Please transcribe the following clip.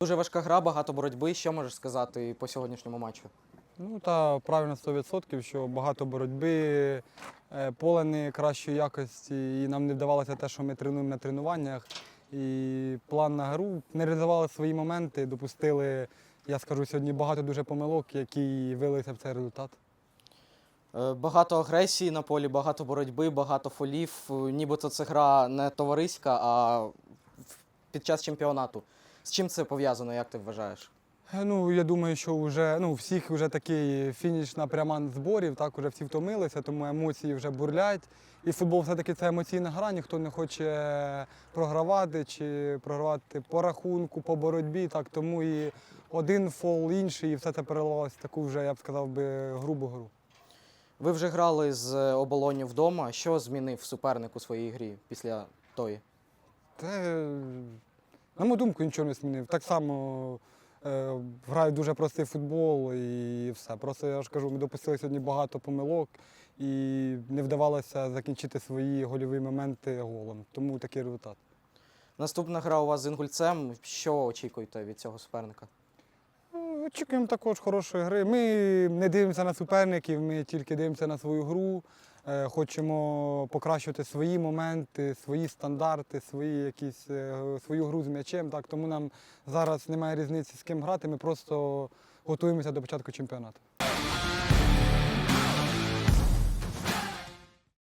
Дуже важка гра, багато боротьби. Що можеш сказати по сьогоднішньому матчу? Ну та правильно 100%, що багато боротьби, е, поле не кращої якості, і нам не вдавалося те, що ми тренуємо на тренуваннях. І план на гру не реалізували свої моменти, допустили, я скажу, сьогодні багато дуже помилок, які вилилися в цей результат. Е, Багато агресії на полі, багато боротьби, багато фолів. Е, Нібито це гра не товариська, а під час чемпіонату. З чим це пов'язано, як ти вважаєш? Е, Ну, я думаю, що вже ну, всіх вже такий фінішна пряма зборів, так, вже всі втомилися, тому емоції вже бурлять. І футбол все-таки це емоційна гра, ніхто не хоче програвати чи програвати по рахунку, по боротьбі. Так, тому і один фол, інший, і все це переливалося в таку вже, я б сказав би, грубу гру. Ви вже грали з оболонню вдома. Що змінив суперник у своїй грі після тої? Це, на мою думку, нічого не змінив. Так само е, грають дуже простий футбол і все. Просто я ж кажу, ми допустили сьогодні багато помилок і не вдавалося закінчити свої гольові моменти голом. Тому такий результат. Наступна гра у вас з інгульцем. Що очікуєте від цього суперника? Ну, Очікуємо також хорошої гри. Ми не дивимося на суперників, ми тільки дивимося на свою гру. Е, Хочемо покращувати свої моменти, свої стандарти, свої якісь, е, свою гру з м'ячем. Так, тому нам зараз немає різниці з ким грати. Ми просто готуємося до початку чемпіонату.